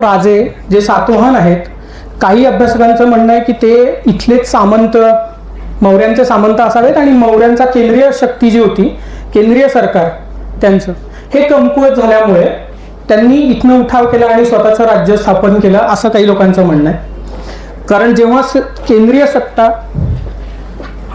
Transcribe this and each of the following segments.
राजे जे सातवाहन आहेत काही अभ्यासकांचं म्हणणं आहे की ते इथलेच सामंत मौर्यांचे सामंत असावेत आणि मौर्यांचा केंद्रीय शक्ती जी होती केंद्रीय सरकार त्यांचं. हे कमकुवत झाल्यामुळे त्यांनी इथनं उठाव केला आणि स्वतःचं राज्य स्थापन केलं असं काही लोकांचं म्हणणं आहे. कारण जेव्हा केंद्रीय सत्ता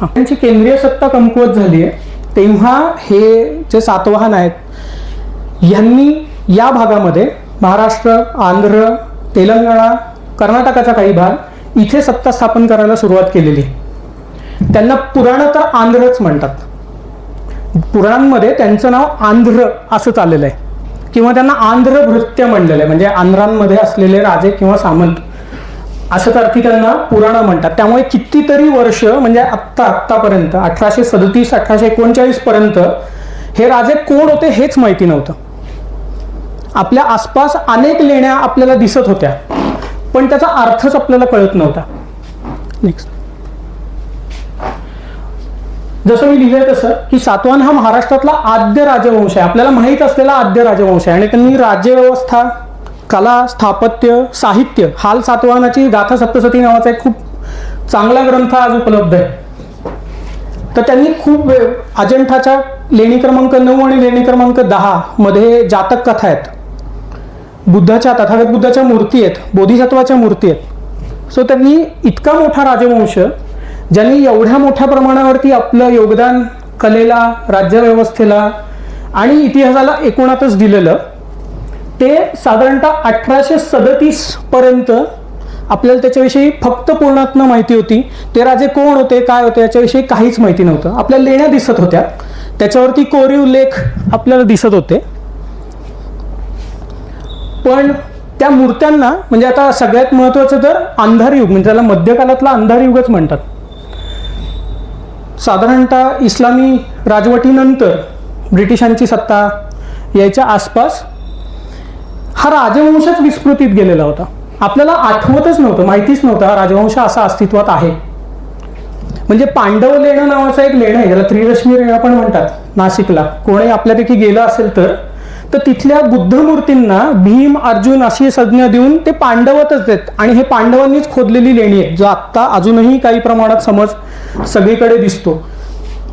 त्यांची केंद्रीय सत्ता कमकुवत झाली आहे तेव्हा हे जे सातवाहन आहेत यांनी या भागामध्ये महाराष्ट्र आंध्र तेलंगणा कर्नाटकाचा काही भाग इथे सत्ता स्थापन करायला सुरुवात केलेली. त्यांना पुराण तर आंध्रच म्हणतात. पुराणांमध्ये त्यांचं नाव आंध्र असं चाललेलं आहे. किंवा त्यांना आंध्र भृत्य म्हणलेलं आहे. म्हणजे आंध्रांमध्ये असलेले राजे किंवा सामंत असंच अर्थी त्यांना पुराणं म्हणतात. त्यामुळे कितीतरी वर्ष म्हणजे आत्ता आत्तापर्यंत अठराशे सदतीस अठराशे एकोणचाळीस पर्यंत हे राजे कोण होते हेच माहिती नव्हतं. आपल्या आसपास अनेक लेण्या आपल्याला दिसत होत्या पण त्याचा अर्थच आपल्याला कळत नव्हता. नेक्स्ट जसं मी लिहिलंय तसं की सातवाहन हा महाराष्ट्रातला आद्य राजवंश आहे. आपल्याला माहीत असलेला आद्य राजवंश आहे. आणि त्यांनी राज्यव्यवस्था कला स्थापत्य साहित्य हाल सातवाहनाची गाथा सप्तसती नावाचा एक खूप चांगला ग्रंथ आज उपलब्ध आहे. तर त्यांनी खूप वेळ अजंठाच्या लेणी क्रमांक नऊ आणि लेणी क्रमांक दहा मध्ये जातक कथा आहेत. बुद्धाच्या तथागत बुद्धाच्या मूर्ती आहेत बोधिसत्वाच्या मूर्ती आहेत. सो त्यांनी इतका मोठा राजवंश ज्यांनी एवढ्या मोठ्या प्रमाणावरती आपलं योगदान कलेला राज्यव्यवस्थेला आणि इतिहासाला एकूणातच दिलेलं ते साधारणतः अठराशे सदतीस पर्यंत आपल्याला त्याच्याविषयी फक्त पूर्णात्म माहिती होती. ते राजे कोण होते काय होते याच्याविषयी काहीच माहिती नव्हतं. आपल्याला लेण्या दिसत होत्या. त्याच्यावरती कोरीव लेख आपल्याला दिसत होते. पण त्या मूर्त्यांना म्हणजे आता सगळ्यात महत्वाचं तर अंधार युग म्हणजे त्याला मध्यकालातला अंधार युगच म्हणतात. साधारणतः इस्लामी राजवटीनंतर ब्रिटिशांची सत्ता यायच्या आसपास हा राजवंशच विस्मृतीत गेलेला होता. आपल्याला आठवतच नव्हतं माहितीच नव्हतं हा राजवंश असा अस्तित्वात आहे. म्हणजे पांडव लेणं नावाचं एक लेणं आहे ज्याला त्रिरश्मी लेणं पण म्हणतात नाशिकला. कोणी आपल्यापैकी गेलं असेल तर तर तिथल्या बुद्ध मूर्तींना भीम अर्जुन अशी संज्ञा देऊन ते पांडवतच आहेत. आणि हे पांडवांनीच खोदलेली लेणी आहे जो आत्ता अजूनही काही प्रमाणात समज सगळीकडे दिसतो.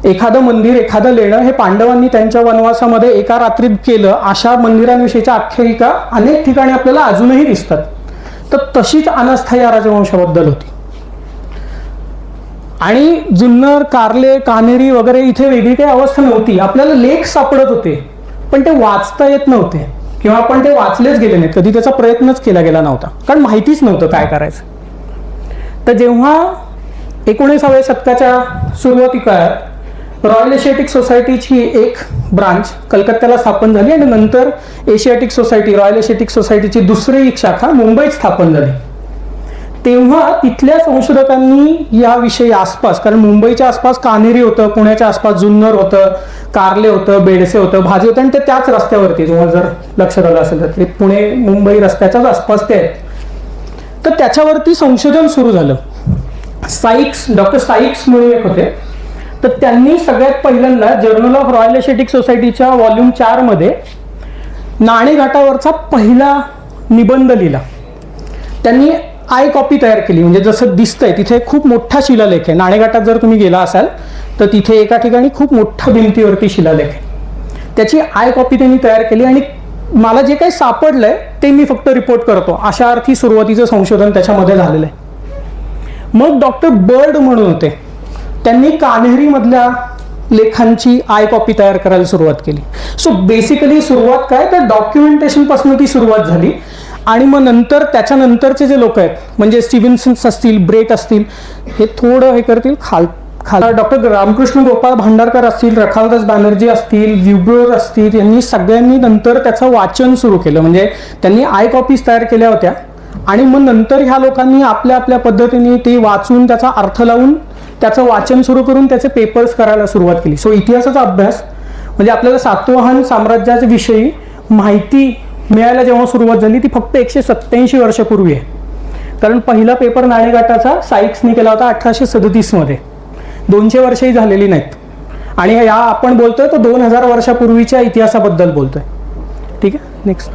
एखादं मंदिर एखादं लेणं हे पांडवांनी त्यांच्या वनवासामध्ये एका रात्रीत केलं अशा मंदिरांविषयीच्या आख्यायिका अनेक ठिकाणी आपल्याला अजूनही दिसतात. तर तशीच अनास्था या राजवंशाबद्दल होती. आणि जुन्नर कारले कानेरी वगैरे इथे वेगळी काही अवस्था नव्हती. आपल्याला लेख सापडत होते. पण ते वाचता येत नव्हते. किंवा आपण ते वाचलेच गेले नाहीत. कधी त्याचा प्रयत्नच केला गेला नव्हता. कारण माहितीच नव्हतं काय करायचं. तर जेव्हा एकोणीसाव्या शतकाच्या सुरुवाती काळात रॉयल एशियाटिक सोसायटीची एक ब्रांच कलकत्त्याला स्थापन झाली आणि नंतर एशियाटिक सोसायटी रॉयल एशियाटिक सोसायटीची दुसरी एक शाखा मुंबईत स्थापन झाली. तेव्हा तिथल्या संशोधकांनी याविषयी आसपास कारण मुंबईच्या आसपास कानेरी होतं पुण्याच्या आसपास जुन्नर होतं कारले होतं बेडसे होतं भाजी होतं आणि ते त्याच रस्त्यावरती तुम्हाला जर लक्षात आलं असेल तर. ते पुणे मुंबई रस्त्याच्याच आसपास ते आहेत. तर त्याच्यावरती संशोधन सुरू झालं. साईक्स डॉक्टर साईक्स म्हणून एक होते. तर त्यांनी सगळ्यात पहिल्यांदा जर्नल ऑफ रॉयल एशेटिक सोसायटीच्या व्हॉल्यूम चारमध्ये नाणेघाटावरचा पहिला निबंध लिहिला. त्यांनी आय कॉपी तयार केली. म्हणजे जसं दिसतंय तिथे खूप मोठा शिलालेख आहे. नाणेघाटात जर तुम्ही गेला असाल तर तिथे एका ठिकाणी खूप मोठ्या भिंतीवरती शिलालेख आहे. त्याची आय कॉपी त्यांनी तयार केली आणि मला जे काही सापडलंय ते मी फक्त रिपोर्ट करतो. अशा अर्थी सुरुवातीचं संशोधन त्याच्यामध्ये झालेलं आहे. मग डॉक्टर बर्ड म्हणून होते. त्यांनी कान्हेरीमधल्या लेखांची आय कॉपी तयार करायला सुरुवात केली. सो बेसिकली सुरुवात काय? तर डॉक्युमेंटेशनपासून ती सुरुवात झाली. आणि मग नंतर त्याच्यानंतरचे जे लोक आहेत म्हणजे स्टीव्हन्सन्स असतील ब्रेट असतील हे थोडं हे करतील खाल खाल डॉक्टर रामकृष्ण गोपाळ भांडारकर असतील रखालदास बॅनर्जी असतील व्युब्रोर असतील यांनी सगळ्यांनी नंतर त्याचं वाचन सुरू केलं. म्हणजे त्यांनी आय कॉपीज तयार केल्या होत्या. आणि मग नंतर ह्या लोकांनी आपल्या आपल्या पद्धतीने ते वाचून त्याचा अर्थ लावून त्याचं वाचन सुरू करून त्याचे पेपर्स करायला सुरुवात केली. सो इतिहासाचा अभ्यास म्हणजे आपल्याला सातवाहन साम्राज्याच्या विषयी माहिती मिळायला जेव्हा सुरुवात झाली ती फक्त एकशे सत्याऐंशी वर्षापूर्वी आहे. कारण पहिला पेपर नाणेघाटाचा साईक्सनी केला होता अठराशे सदतीसमध्ये. दोनशे वर्षही झालेली नाहीत. आणि या आपण बोलतोय तो दोन हजार वर्षापूर्वीच्या इतिहासाबद्दल बोलतोय. ठीक आहे? नेक्स्ट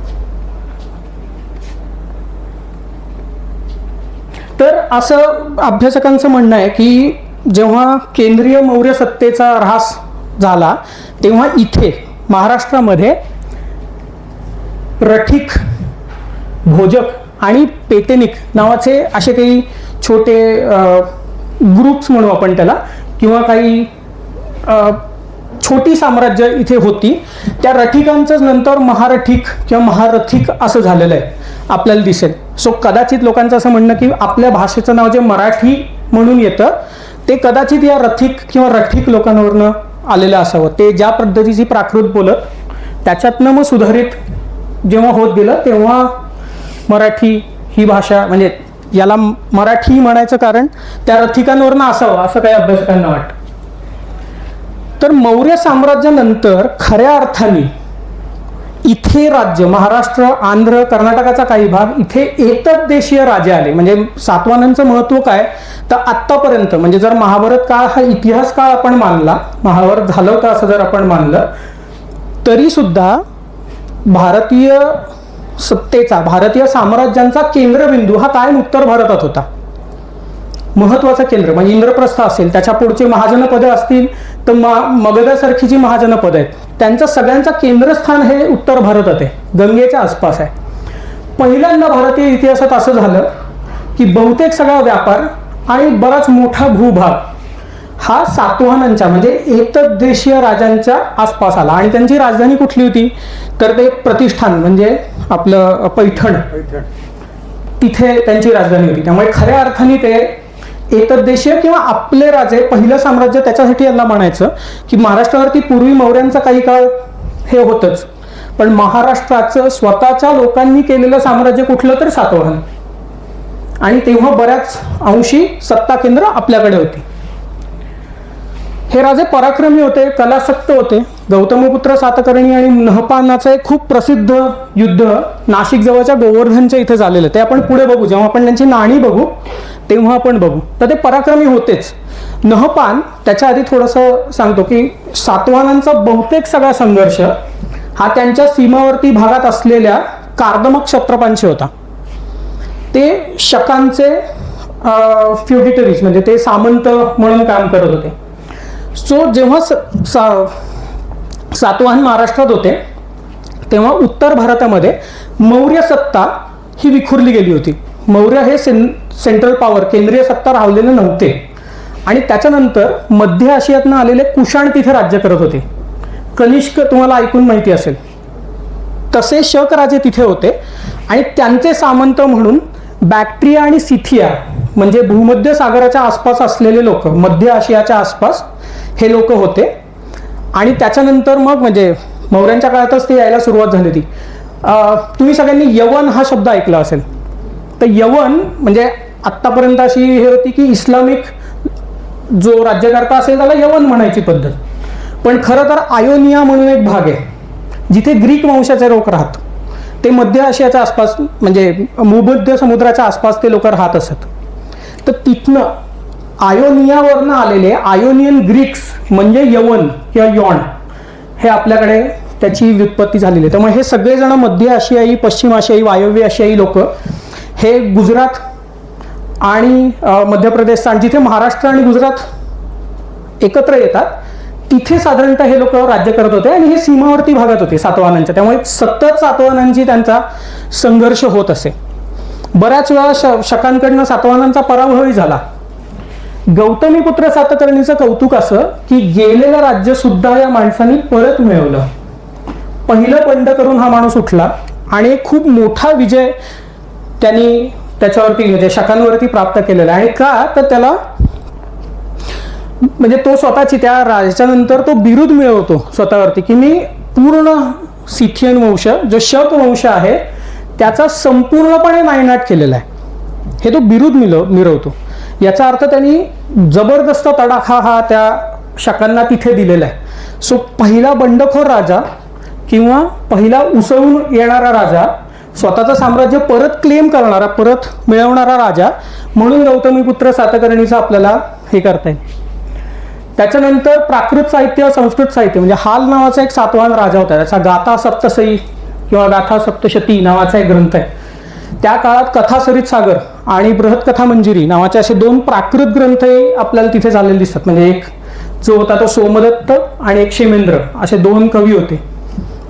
तर असं अभ्यासकांचं म्हणणं आहे की जेव्हा केंद्रीय मौर्य सत्तेचा ऱ्हास झाला तेव्हा इथे महाराष्ट्रामध्ये रठिक भोजक आणि पेतेनिक नावाचे असे काही छोटे ग्रुप्स म्हणू आपण त्याला किंवा काही छोटी साम्राज्य इथे होती. त्या रठिकांचंच नंतर महारठिक किंवा महारथिक असं झालेलं आहे आपल्याला दिसेल. सो कदाचित लोकांचं असं म्हणणं की आपल्या भाषेचं नाव जे मराठी म्हणून येतं ते कदाचित या रथिक किंवा रठिक लोकांवरनं आलेलं असावं. ते ज्या पद्धतीची प्राकृत बोलत त्याच्यातनं मग सुधारित जेव्हा होत गेलं तेव्हा मराठी ही भाषा म्हणजे याला मराठी म्हणायचं कारण त्या रथिकांवरनं असावं असं काही अभ्यासकांना वाटतं. तर मौर्य साम्राज्यानंतर खऱ्या अर्थाने इथे राज्य महाराष्ट्र आंध्र कर्नाटकाचा काही भाग इथे एकच देशीय राजे आले. म्हणजे सातवाहनांचं महत्त्व काय? तर आत्तापर्यंत म्हणजे जर महाभारत काळ हा इतिहास काळ आपण मानला महाभारत झालं होतं असं जर आपण मानलं तरी सुद्धा भारतीय सत्तेचा भारतीय साम्राज्यांचा केंद्रबिंदू हा कायम उत्तर भारतात होता. महत्वाचं केंद्र म्हणजे इंद्रप्रस्थ असेल त्याच्या पुढचे महाजनपदे असतील तर मा मगधासारखी जी महाजनपद आहेत त्यांचं सगळ्यांचं केंद्रस्थान हे उत्तर भारतात आहे गंगेच्या आसपास आहे. पहिल्यांदा भारतीय इतिहासात असं झालं की बहुतेक सगळा व्यापार आणि बराच मोठा भूभाग हा सातवाहनांच्या म्हणजे एकदेशीय राजांच्या आसपास आला. आणि त्यांची राजधानी कुठली होती? तर ते प्रतिष्ठान म्हणजे आपलं पैठण. तिथे त्यांची राजधानी होती. त्यामुळे खऱ्या अर्थाने ते एकदेशीय किंवा आपले राजे पहिलं साम्राज्य त्याच्यासाठी यांना म्हणायचं की महाराष्ट्रावरती पूर्वी मौर्यांचा काही काळ हे होतच. पण महाराष्ट्राचं स्वतःच्या लोकांनी केलेलं साम्राज्य कुठलं तर सातवाहन. आणि तेव्हा बऱ्याच अंशी सत्ता केंद्र आपल्याकडे होती. हे राजे पराक्रमी होते कलासक्त होते. गौतमपुत्र सातकर्णी आणि नहपानाचं एक खूप प्रसिद्ध युद्ध नाशिक जवळच्या गोवर्धनच्या इथे झालेलं. ते आपण पुढे बघू. जेव्हा आपण त्यांची नाणी बघू तेव्हा आपण बघू. तर ते पराक्रमी होतेच. नहपान त्याच्या आधी थोडंसं सांगतो की सातवाहनांचा बहुतेक सगळा संघर्ष हा त्यांच्या सीमावर्ती भागात असलेल्या कार्दमक क्षत्रपांशी होता. ते शकांचे फ्युडिटरीज म्हणजे ते सामंत म्हणून काम करत होते. सो जेव्हा स, सा, सातवाहन महाराष्ट्रात होते तेव्हा उत्तर भारतामध्ये मौर्य सत्ता ही विखुरली गेली होती. मौर्य हे सें सेंट्रल पॉवर केंद्रीय सत्ता राहिलेले नव्हते. आणि त्याच्यानंतर मध्य आशियातनं आलेले कुशाण तिथे राज्य करत होते. कनिष्क तुम्हाला ऐकून माहिती असेल. तसे शक राजे तिथे होते. आणि त्यांचे सामंत म्हणून बॅक्ट्रिया आणि सिथिया म्हणजे भूमध्य सागराच्या आसपास असलेले लोक मध्य आशियाच्या आसपास हे लोक होते. आणि त्याच्यानंतर मग म्हणजे मौर्यांच्या काळातच ते यायला सुरुवात झाली होती. तुम्ही सगळ्यांनी यवन हा शब्द ऐकला असेल. तर यवन म्हणजे आत्तापर्यंत अशी हे होती की इस्लामिक जो राज्यकर्ता असेल त्याला यवन म्हणायची पद्धत. पण खरं तर आयोनिया म्हणून एक भाग आहे. जिथे ग्रीक वंशाचे लोक राहत ते मध्य आशियाच्या आसपास म्हणजे भूमध्य समुद्राच्या आसपास ते लोक राहत असत. तर तिथनं आयोनियावरनं आलेले आयोनियन ग्रीक्स म्हणजे यवन किंवा यॉन हे आपल्याकडे त्याची व्युत्पत्ती झालेली आहे. त्यामुळे हे सगळेजण मध्य आशियाई पश्चिम आशियाई वायव्य आशियाई लोक हे गुजरात आणि मध्य प्रदेश आणि जिथे महाराष्ट्र आणि गुजरात एकत्र येतात तिथे साधारणतः हे लोक राज्य करत होते आणि हे सीमावर्ती भागात होते सातवाहनांच्या. त्यामुळे सतत सातवाहनांची त्यांचा संघर्ष होत असे. बऱ्याच वेळा श शकांकडनं सातवाहनांचा पराभवही झाला. गौतमीपुत्र सातकर्णीचं कौतुक असं की गेलेलं राज्य सुद्धा या माणसांनी परत मिळवलं. पहिलं बंड करून हा माणूस उठला आणि एक खूप मोठा विजय त्यांनी त्याच्यावरती म्हणजे शकांवरती प्राप्त केलेला आहे. आणि का? तर त्याला म्हणजे तो स्वतःची त्या राजाच्यानंतर तो बिरुद मिळवतो स्वतःवरती की मी पूर्ण सिथियन वंश जो शक वंश आहे त्याचा संपूर्णपणे नायनाट केलेला आहे. हे तो बिरुद मिळव मिरवतो. याचा अर्थ त्यांनी जबरदस्त तडाखा हा त्या शकांना तिथे दिलेला आहे. सो पहिला बंडखोर राजा किंवा पहिला उसळून येणारा राजा स्वतःचं साम्राज्य परत क्लेम करणारा परत मिळवणारा राजा म्हणून गौतमीपुत्र सातकर्णीचा आपल्याला हे करता येईल. त्याच्यानंतर प्राकृत साहित्य संस्कृत साहित्य म्हणजे हाल नावाचा एक सातवाहन राजा होता. त्याचा गाथा सप्तसई किंवा गाथा सप्तशती नावाचा एक ग्रंथ आहे. त्या काळात कथासरित सागर आणि बृहत्कथा मंजिरी नावाचे असे दोन प्राकृत ग्रंथही आपल्याला तिथे झालेले दिसतात. म्हणजे एक जो होता तो सोमदत्त आणि एक क्षेमेंद्र असे दोन कवी होते.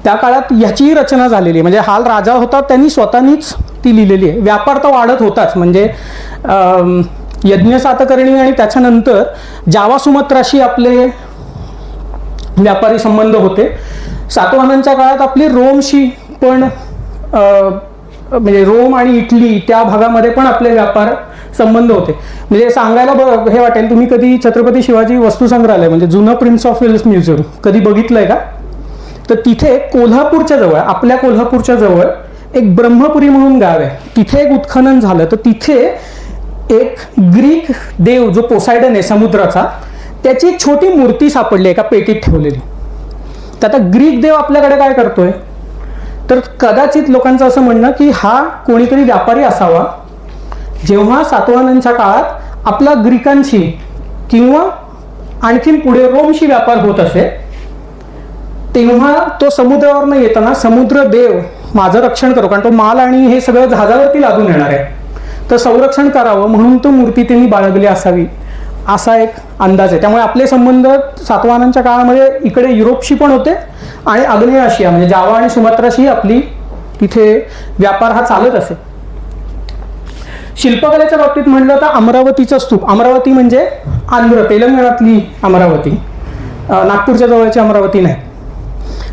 त्या काळात ह्याचीही रचना झालेली आहे. म्हणजे हाल राजा होता त्यांनी स्वतःनीच ती लिहिलेली आहे. व्यापार तर वाढत होताच. म्हणजे यज्ञ सातकर्णी आणि त्याच्यानंतर जावा सुमत्राशी आपले व्यापारी संबंध होते. सातवाहनांच्या काळात आपली रोमशी पण म्हणजे रोम आणि इटली त्या भागामध्ये पण आपले व्यापार संबंध होते. म्हणजे सांगायला ब हे वाटेल तुम्ही कधी छत्रपती शिवाजी वस्तू संग्रहालय म्हणजे जुनं प्रिन्स ऑफ वेल्स म्युझियम कधी बघितलंय का? तर तिथे कोल्हापूरच्या जवळ आपल्या कोल्हापूरच्या जवळ एक ब्रह्मपुरी म्हणून गाव आहे. तिथे एक उत्खनन झालं तर तिथे एक ग्रीक देव जो पोसायडन आहे समुद्राचा त्याची एक छोटी मूर्ती सापडली एका पेटीत ठेवलेली. तर आता ग्रीक देव आपल्याकडे काय करतोय? तर कदाचित लोकांचं असं म्हणणं की हा कोणीतरी व्यापारी असावा. जेव्हा सातवाहनांच्या काळात आपला ग्रीकांशी किंवा आणखीन पुढे रोमशी व्यापार होत असे तेव्हा तो समुद्रावर न येताना समुद्र देव माझं रक्षण करो कारण तो माल आणि हे सगळं जहाजावरती लागून येणार आहे. तर संरक्षण करावं म्हणून तो मूर्ती त्यांनी बाळगली असावी. असा एक अंदाज आहे. त्यामुळे आपले संबंध सातवाहनांच्या काळामध्ये इकडे युरोपशी पण होते आणि आग्नेय आशिया म्हणजे जावा आणि सुमात्राशी आपली तिथे व्यापार हा चालत असे. शिल्पकलेच्या बाबतीत म्हणलं तर अमरावतीचा स्तूप. अमरावती म्हणजे आंध्र तेलंगणातली अमरावती. नागपूरच्या जवळची अमरावती नाही.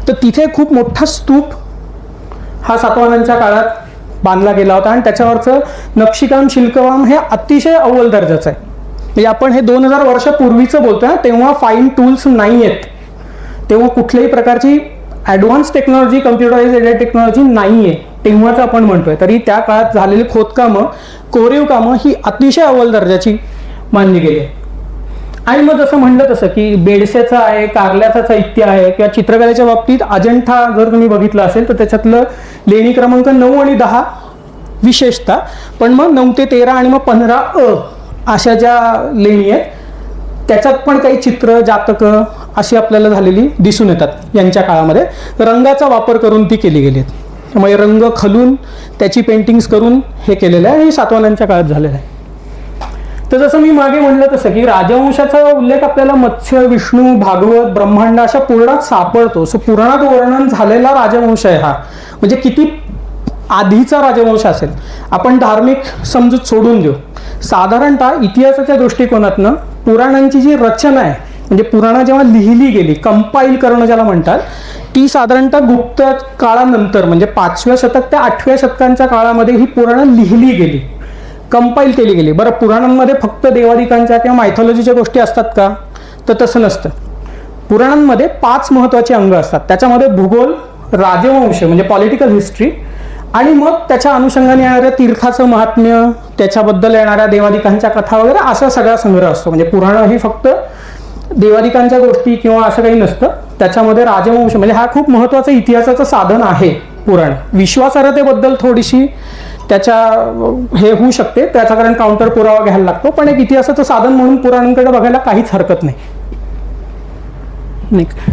तर तिथे खूप मोठा स्तूप हा सातवाहनांच्या काळात बांधला गेला होता आणि त्याच्यावरचं नक्षीकाम शिल्पकाम हे अतिशय अव्वल दर्जाचं आहे. म्हणजे आपण हे दोन हजार वर्षापूर्वीचं बोलतोय ना, तेव्हा फाईन टूल्स नाही आहेत तेव्हा कुठल्याही प्रकारची ॲडव्हान्स टेक्नॉलॉजी कम्प्युटराइज टेक्नॉलॉजी नाही आहे तेव्हाच आपण म्हणतोय. तरी त्या काळात झालेली खोदकामं कोरीव कामं ही अतिशय अव्वल दर्जाची मानली गेली. आहे. आणि मग जसं म्हणलं तसं की बेडसेचं आहे कारल्याचं साहित्य आहे किंवा चित्रकलेच्या बाबतीत अजंठा जर तुम्ही बघितलं असेल तर त्याच्यातलं लेणी क्रमांक नऊ आणि दहा विशेषतः. पण मग नऊ ते तेरा आणि मग पंधरा अ अशा ज्या लेणी आहेत त्याच्यात पण काही चित्र जातकं अशी आपल्याला झालेली दिसून येतात यांच्या काळामध्ये. रंगाचा वापर करून ती केली गेली आहेत. त्यामुळे रंग खलून त्याची पेंटिंग्स करून हे केलेलं आहे हे सातवानांच्या काळात झालेलं आहे. तर जसं मी मागे म्हणलं तसं की राजवंशाचा उल्लेख आपल्याला मत्स्य विष्णू भागवत ब्रह्मांड अशा पुराणात सापडतो. सो पुराणात वर्णन झालेला राजवंश आहे हा. म्हणजे किती आधीचा राजवंश असेल. आपण धार्मिक समजूत सोडून देऊ. साधारणतः इतिहासाच्या दृष्टिकोनातनं पुराणांची जी रचना आहे म्हणजे पुराणं जेव्हा लिहिली गेली कंपाईल करणं ज्याला म्हणतात ती साधारणतः गुप्त काळानंतर म्हणजे पाचव्या शतक ते आठव्या शतकांच्या काळामध्ये ही पुराणं लिहिली गेली. कंपाईल केली गेली. बरं पुराणांमध्ये फक्त देवादिकांच्या किंवा मायथॉलॉजीच्या गोष्टी असतात का? तर तसं नसतं. पुराणांमध्ये पाच महत्त्वाचे अंग असतात. त्याच्यामध्ये भूगोल राजवंश म्हणजे पॉलिटिकल हिस्ट्री आणि मग त्याच्या अनुषंगाने येणाऱ्या तीर्थाचं महात्म्य त्याच्याबद्दल येणाऱ्या देवादिकांच्या कथा वगैरे असा सगळा संग्रह असतो. म्हणजे पुराणं हे फक्त देवादिकांच्या गोष्टी किंवा असं काही नसतं. त्याच्यामध्ये राजवंश म्हणजे हा खूप महत्त्वाचं इतिहासाचं साधन आहे पुराण. विश्वासार्हतेबद्दल थोडीशी त्याच्या हे होऊ शकते. त्याचा कारण काउंटर पुरावा घ्यायला लागतो. पण एक इतिहासाचं साधन म्हणून पुराणांकडे बघायला काहीच हरकत नाही.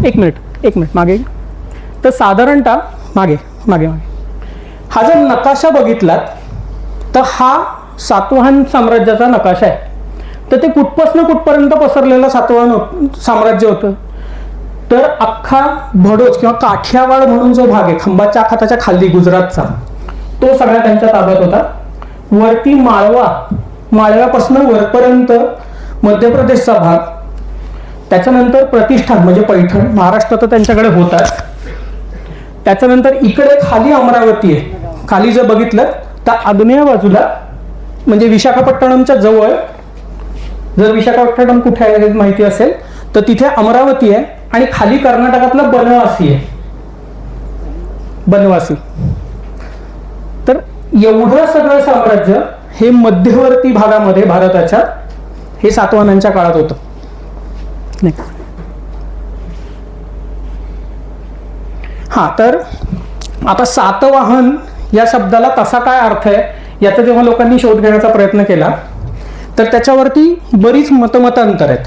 एक मिनिट. एक मिनिट. मागे. तर साधारणतः मागे मागे मागे. हा जर नकाशा बघितलात तर हा सातवाहन साम्राज्याचा नकाशा आहे. तर ते कुठपासनं कुठपर्यंत पसरलेलं सातवाहन साम्राज्य होतं? तर अख्खा भडोच किंवा काठियावाड म्हणून जो भाग आहे खंबाच्या आखाताच्या खाली गुजरातचा तो सगळा त्यांच्या ताब्यात होता. वरती माळवा माळव्यापासून वरपर्यंत मध्य प्रदेशचा भाग. त्याच्यानंतर प्रतिष्ठान म्हणजे पैठण महाराष्ट्र तर त्यांच्याकडे होताच. त्याच्यानंतर इकडे खाली अमरावती आहे. खाली जर बघितलं तर आग्नेय बाजूला म्हणजे विशाखापट्टणमच्या जवळ जर विशाखापट्टणम कुठे आहे माहिती असेल तर तिथे अमरावती आहे आणि खाली कर्नाटकातलं बनवासी आहे. बनवासी. तर एवढं सगळं साम्राज्य हे मध्यवर्ती भागामध्ये भारताच्या हे सातवाहनांच्या काळात होतं. हा तर आता सातवाहन या शब्दाला तसा काय अर्थ आहे याचा जेव्हा लोकांनी शोध घेण्याचा प्रयत्न केला तर त्याच्यावरती बरीच मतमतांतर आहेत.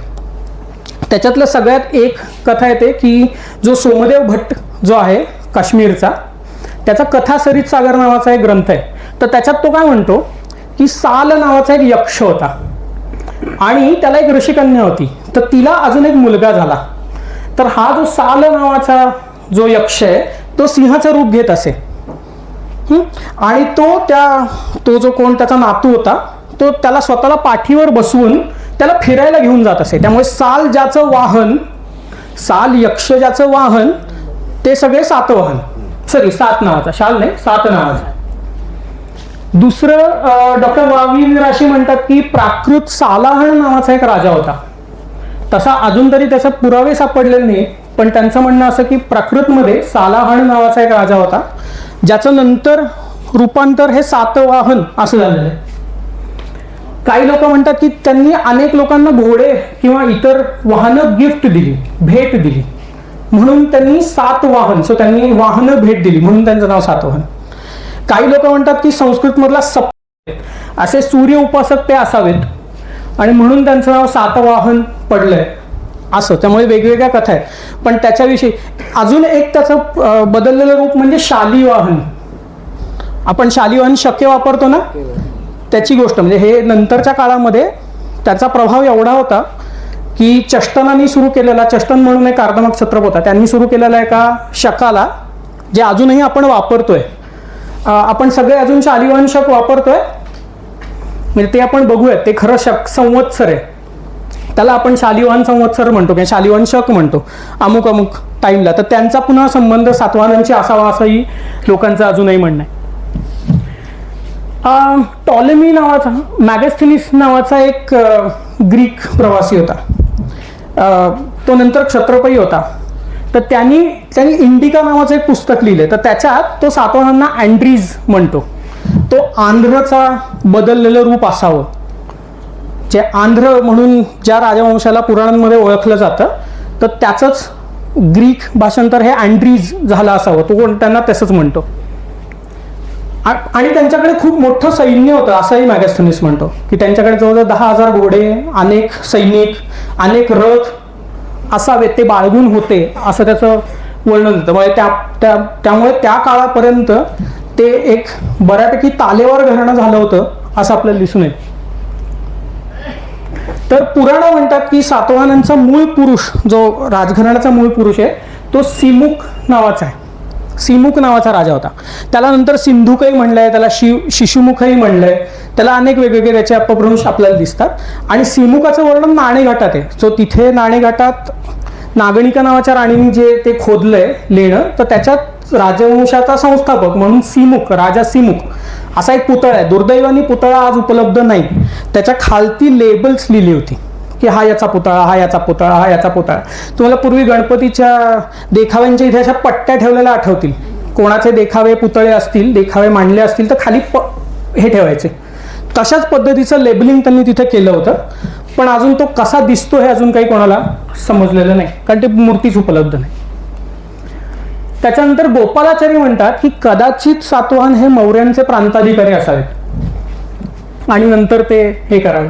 त्याच्यातलं सगळ्यात एक कथा येते की जो सोमदेव भट्ट जो आहे काश्मीरचा त्याचा कथा सरित सागर नावाचा एक ग्रंथ आहे. तर त्याच्यात तो काय म्हणतो की साल नावाचा एक यक्ष होता. आणि त्याला एक ऋषिकन्या होती. तर तिला अजून एक मुलगा झाला. तर हा जो साल नावाचा जो यक्ष आहे तो सिंहाचं रूप घेत असे. आणि तो त्या तो जो कोण त्याचा नातू होता तो त्याला स्वतःला पाठीवर बसवून त्याला फिरायला घेऊन जात असे. त्यामुळे साल ज्याचं वाहन साल यक्ष ज्याचं वाहन ते सगळे सातवाहन सॉरी सात नावाचा. शाल नाही सात नावाचा. दुसरं डॉक्टर वावी राशी म्हणतात की प्राकृत सालाहण नावाचा एक राजा होता. तसा अजून तरी त्याचे पुरावे सापडलेले नाही पण त्यांचं म्हणणं असं की प्राकृतमध्ये सालाहण नावाचा एक राजा होता. ज्याचं नंतर रूपांतर हे सातवाहन असं झालेलं आहे. काही लोक म्हणतात की त्यांनी अनेक लोकांना घोडे किंवा इतर वाहनं गिफ्ट दिली भेट दिली. म्हणून त्यांनी सात वाहन सो त्यांनी वाहनं भेट दिली म्हणून त्यांचं नाव सातवाहन काही लोक म्हणतात की संस्कृतमधला सप असे सूर्य उपासक ते असावेत. आणि म्हणून त्यांचं नाव सातवाहन पडलंय. असं त्यामुळे वेगवेगळ्या कथा आहेत. पण त्याच्याविषयी अजून एक त्याचं बदललेलं रूप म्हणजे शालिवाहन. आपण शालिवाहन शक्य वापरतो ना? त्याची गोष्ट म्हणजे हे नंतरच्या काळामध्ये त्याचा प्रभाव एवढा होता की चष्टनांनी सुरू केलेला चष्टन म्हणून एक अर्धमक छत्रप होता. त्यांनी सुरू केलेला एका शकाला जे अजूनही आपण वापरतोय. आपण सगळे अजून शालिवाहन शक वापरतोय. म्हणजे ते आपण बघूयात ते खरं शक संवत्सर आहे. त्याला आपण शालिवान संवत्सर म्हणतो किंवा शालिवान शक म्हणतो. अमुक अमुक टाईमला. तर त्यांचा पुन्हा संबंध सातवाहनांशी असावा असंही लोकांचं अजूनही म्हणणं आहे. टॉलेमी नावाचा मॅगस्थिनिस नावाचा एक ग्रीक प्रवासी होता. तो नंतर क्षत्रपती होता. तर त्यांनी त्यांनी इंडिका नावाचं एक पुस्तक लिहिलं तर त्याच्यात तो सातवाहनांना अँड्रीज म्हणतो. तो आंध्रचा बदललेलं रूप असावं. जे आंध्र म्हणून ज्या राजवंशाला पुराणांमध्ये ओळखलं जातं तर त्याचंच ग्रीक भाषांतर हे अँड्रीज झालं असावं. तो कोण त्यांना तसंच म्हणतो. आणि त्यांच्याकडे खूप मोठं सैन्य होतं असंही मॅगस्थनिस म्हणतो की त्यांच्याकडे जवळजवळ दहा हजार घोडे अनेक सैनिक अनेक रथ असावेत ते बाळगून होते असं त्याचं वर्णन होतं. म्हणजे त्या त्या त्यामुळे त्या काळापर्यंत ते एक बऱ्यापैकी तालेवर घराणं झालं होतं असं आपल्याला दिसून येईल तर पुराणं म्हणतात की सातवाहनांचा मूळ पुरुष जो राजघराण्याचा मूळ पुरुष आहे तो सिमुक नावाचा आहे. सिमुक नावाचा राजा होता. त्याला नंतर सिंधुकही म्हणलंय त्याला शिव शिशुमुखही म्हणलंय. त्याला अनेक वेगवेगळे त्याचे अपभ्रंश आपल्याला दिसतात. आणि सिमुकाचं वर्णन नाणेघाटात आहे. सो तिथे नाणेघाटात नागणिका नावाच्या राणीने जे ते खोदलंय लेणं तर त्याच्यात राजवंशाचा संस्थापक म्हणून सिमुक राजा सिमुक असा एक पुतळा आहे. दुर्दैवानी पुतळा आज उपलब्ध नाही. त्याच्या खालती लेबल्स लिहिली होती की हा याचा पुतळा हा याचा पुतळा हा याचा पुतळा. तुम्हाला पूर्वी गणपतीच्या देखाव्यांच्या इथे अशा पट्ट्या ठेवलेल्या आठवतील. कोणाचे देखावे पुतळे असतील देखावे मांडले असतील तर खाली प हे ठेवायचे. तशाच पद्धतीचं लेबलिंग त्यांनी तिथे केलं होतं. पण अजून तो कसा दिसतो हे अजून काही कोणाला समजलेलं नाही. कारण ते मूर्तीच उपलब्ध नाही. त्याच्यानंतर गोपालाचारी म्हणतात की कदाचित सातवाहन हे मौर्यांचे प्रांताधिकारी असावेत. आणि नंतर ते हे करावे.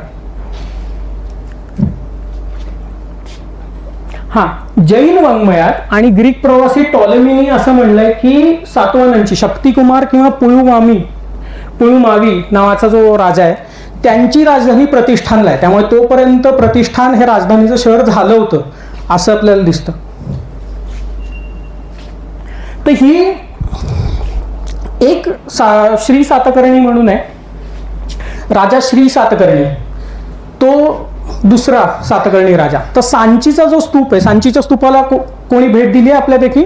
हा जैन वाङ्मयात आणि ग्रीक प्रवासी टॉलेमिनी असं म्हणलंय की सातवाहनांची शक्तिकुमार किंवा पुळुमामी पुळुमावी नावाचा जो राजा आहे त्यांची राजधानी प्रतिष्ठानला आहे. त्यामुळे तोपर्यंत प्रतिष्ठान हे राजधानीचं शहर झालं होतं असं आपल्याला दिसतं. तर ही एक सा श्री सातकर्णी म्हणून आहे. राजा श्री सातकर्णी. तो दुसरा सातकर्णी राजा. तर सांचीचा जो स्तूप आहे सांचीच्या स्तूपाला को कोणी भेट दिली आहे आपल्यापैकी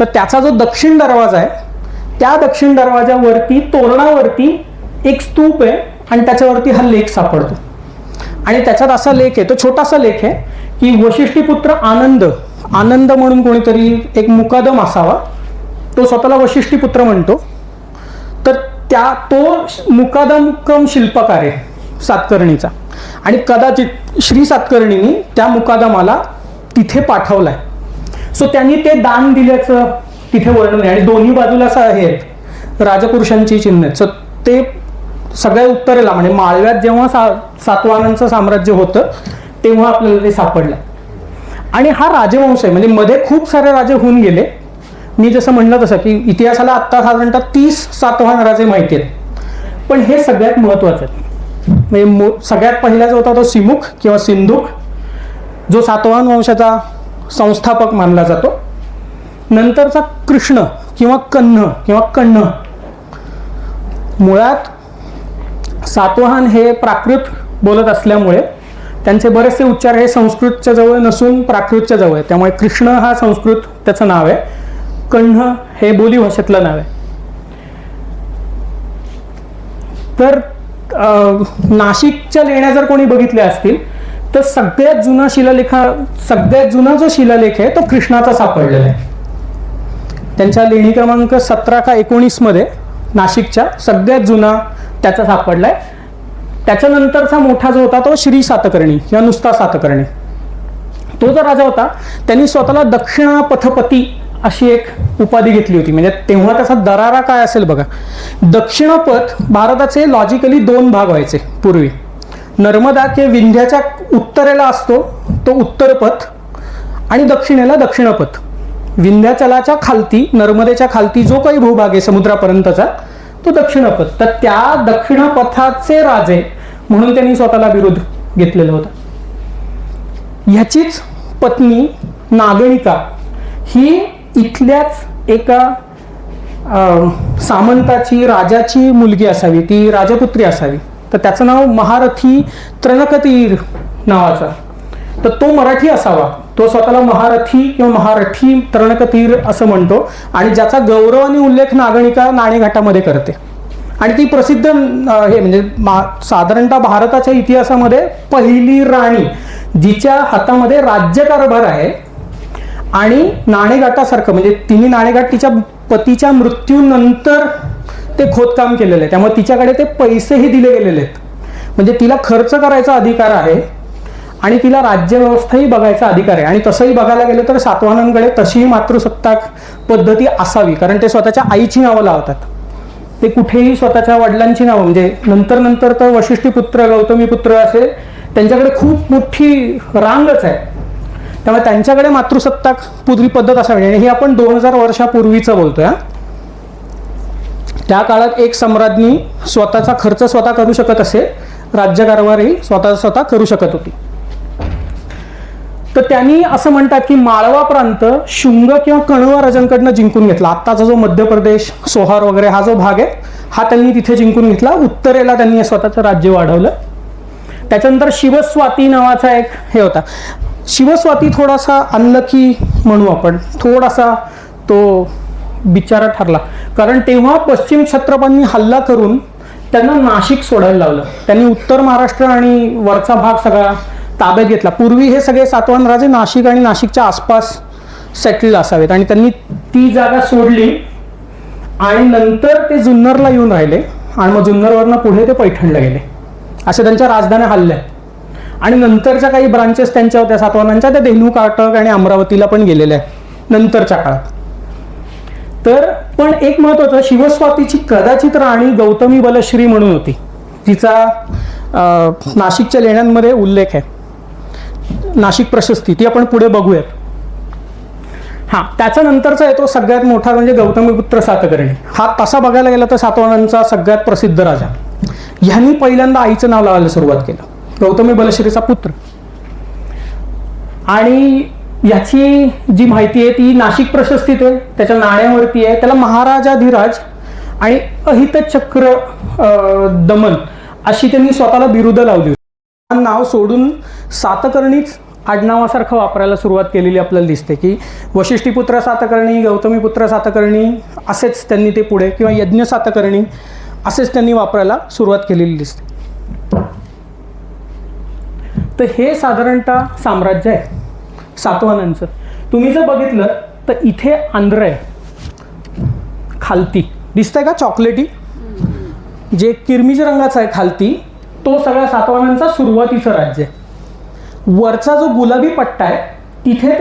तर त्याचा जो दक्षिण दरवाजा आहे त्या दक्षिण दरवाजावरती तोरणावरती एक स्तूप आहे आणि त्याच्यावरती हा लेख सापडतो. आणि त्याच्यात असा लेख आहे तो छोटासा लेख आहे की वशिष्ठीपुत्र आनंद आनंद म्हणून कोणीतरी एक मुकादम असावा. तो स्वतःला वशिष्ठीपुत्र म्हणतो. तर त्या तो मुकादम शिल्पकार आहे सातकर्णीचा. आणि कदाचित श्री सातकर्णींनी त्या मुकादमाला तिथे पाठवलाय. सो त्यांनी ते दान दिल्याचं तिथे वर्णन आहे. आणि दोन्ही बाजूला असं आहेत राजपुरुषांची चिन्ह. सो ते सगळ्या उत्तरेला म्हणजे माळव्यात जेव्हा सा सातवाहनांचं साम्राज्य होतं तेव्हा आपल्याला ते सापडलं. आणि हा राजवंश आहे. म्हणजे मध्ये खूप सारे राजे होऊन गेले. मी जसं म्हणलं तसं की इतिहासाला आत्ता साधारणतः तीस सातवाहन राजे माहिती आहेत. पण हे सगळ्यात महत्वाचं आहे. म्हणजे सगळ्यात पहिला जो होता तो सिमुख किंवा सिंधुक जो सातवाहन वंशाचा संस्थापक मानला जातो. नंतरचा कृष्ण किंवा कन्ह किंवा कण्ह. मुळात सातवाहन हे प्राकृत बोलत असल्यामुळे त्यांचे बरेचसे उच्चार हे संस्कृतच्या जवळ नसून प्राकृतच्या जवळ आहे त्यामुळे कृष्ण हा संस्कृत त्याचं नाव आहे. कण्ह हे बोली भाषेतलं नाव आहे. तर अं, नाशिकच्या लेण्या जर कोणी बघितल्या असतील तर सगळ्यात जुना शिलालेखा सगळ्यात जुना जो शिलालेख आहे तो कृष्णाचा सापडलेला आहे. त्यांच्या लेणी क्रमांक सतरा का एकोणीसमध्ये नाशिकच्या सगळ्यात जुना त्याचा सापडलाय त्याच्यानंतरचा मोठा जो होता तो श्री सातकर्णी किंवा नुसता सातकर्णी. तो जो राजा होता त्यांनी स्वतःला दक्षिणापथपती अशी एक उपाधी घेतली होती. म्हणजे तेव्हा त्याचा दरारा काय असेल बघा. दक्षिणपथ भारताचे लॉजिकली दोन भाग व्हायचे पूर्वी. नर्मदा किंवा विंध्याच्या उत्तरेला असतो तो उत्तरपथ आणि दक्षिणेला दक्षिणपथ. विंध्याचलाच्या खालती नर्मदेच्या खालती जो काही भूभाग आहे समुद्रापर्यंतचा तो दक्षिणपथ. तर त्या दक्षिणपथाचे राजे म्हणून त्यांनी स्वतःला विरोध घेतलेला होता. ह्याचीच पत्नी नागणिका ही इथल्याच एका अं, सामंताची राजाची मुलगी असावी ती राजपुत्री असावी. तर त्याचं नाव महारथी त्रणकतीर नावाचा. तर तो मराठी असावा. तो स्वतःला महारथी किंवा महारथी त्रणकतीर असं म्हणतो आणि ज्याचा गौरव आणि उल्लेख नागणिका नाणेघाटामध्ये करते. आणि ती प्रसिद्ध हे म्हणजे मा- साधारणतः भारताच्या इतिहासामध्ये पहिली राणी जिच्या हातामध्ये राज्यकारभार आहे आणि नाणेघाटासारखं म्हणजे तिने नाणेघाट तिच्या पतीच्या मृत्यूनंतर ते खोदकाम केलेलं आहे. त्यामुळे तिच्याकडे ते पैसेही दिले गेलेले आहेत. म्हणजे तिला खर्च करायचा अधिकार आहे. आणि तिला राज्यव्यवस्थाही बघायचा अधिकार आहे. आणि तसंही बघायला गेलं तर सातवाहनांकडे तशीही मातृसत्ताक पद्धती असावी. कारण ते स्वतःच्या आईची नावं लावतात. ते कुठेही स्वतःच्या वडिलांची नावं म्हणजे नंतर नंतर तर वशिष्ठीपुत्र गौतमीपुत्र असे त्यांच्याकडे खूप मोठी रांगच आहे. त्यामुळे त्यांच्याकडे मातृसत्ताक पूर्वी पद्धत असावी. आणि हे आपण दोन हजार वर्षापूर्वीचं बोलतोय त्या काळात एक सम्राज्ञी स्वतःचा खर्च स्वतः करू शकत असे. राज्यकारभारही स्वतः स्वतः करू शकत होती. तर त्यांनी असं म्हणतात की माळवा प्रांत शुंग किंवा कणवा राजांकडनं जिंकून घेतला. आत्ताचा जो मध्य प्रदेश सोहार वगैरे हा जो भाग आहे हा त्यांनी तिथे जिंकून घेतला. उत्तरेला त्यांनी स्वतःचं राज्य वाढवलं. त्याच्यानंतर शिवस्वाती नावाचा एक हे होता. शिवस्वाती थोडासा अनलकी म्हणू आपण. थोडासा तो बिचारा ठरला. कारण तेव्हा पश्चिम क्षत्रपांनी हल्ला करून त्यांना नाशिक सोडायला लावलं. त्यांनी उत्तर महाराष्ट्र आणि वरचा भाग सगळा ताब्यात घेतला. पूर्वी हे सगळे सातवाहन राजे नाशिक आणि नाशिकच्या आसपास सेटल असावेत. आणि त्यांनी ती जागा सोडली आणि नंतर ते जुन्नरला येऊन राहिले आणि मग जुन्नरवरनं पुढे ते पैठणला गेले. असे त्यांच्या राजधान्या हल्ल्या आणि नंतरच्या काही ब्रांचेस त्यांच्या होत्या. सातवाहनांच्या त्या देहू काटक आणि अमरावतीला पण गेलेल्या आहेत. नंतरच्या काळात. तर पण एक महत्वाचं शिवस्वातीची कदाचित राणी गौतमी बलश्री म्हणून होती. जिचा नाशिकच्या लेण्यांमध्ये उल्लेख आहे. नाशिक प्रशस्ती ती आपण पुढे बघूयात. हा त्याच्यानंतरचा येतो सगळ्यात मोठा म्हणजे गौतमीपुत्र सातकर्णी. हा तसा बघायला गेला तर सातवाहनांचा सगळ्यात प्रसिद्ध राजा. ह्यांनी पहिल्यांदा आईचं नाव लावायला सुरुवात केलं. गौतमी बलश्रीचा पुत्र. आणि याची जी माहिती आहे ती नाशिक प्रशस्तीत आहे त्याच्या नाण्यावरती आहे त्याला महाराजाधिराज आणि अहितचक्र अं, दमन अशी त्यांनी स्वतःला बिरुदं लावली नाव सोडून सातकर्णीच आडनावासारखं वापरायला सुरुवात केलेली आपल्याला दिसते की वशिष्ठीपुत्र सातकर्णी गौतमीपुत्र सातकर्णी असेच त्यांनी ते पुढे किंवा यज्ञ सातकर्णी असेच त्यांनी वापरायला सुरुवात केलेली दिसते. तर हे साधारणतः साम्राज्य आहे सातवाहनांचं. तुम्ही जर बघितलं तर इथे आंध्र आहे. खालती. दिसतंय का? चॉकलेटी. जे किरमिज रंगाचा आहे खालती तो सगळ्या सातवाहनांचा सुरुवातीचं राज्य आहे. वरचा जो गुलाबी पट्टा आहे तिथे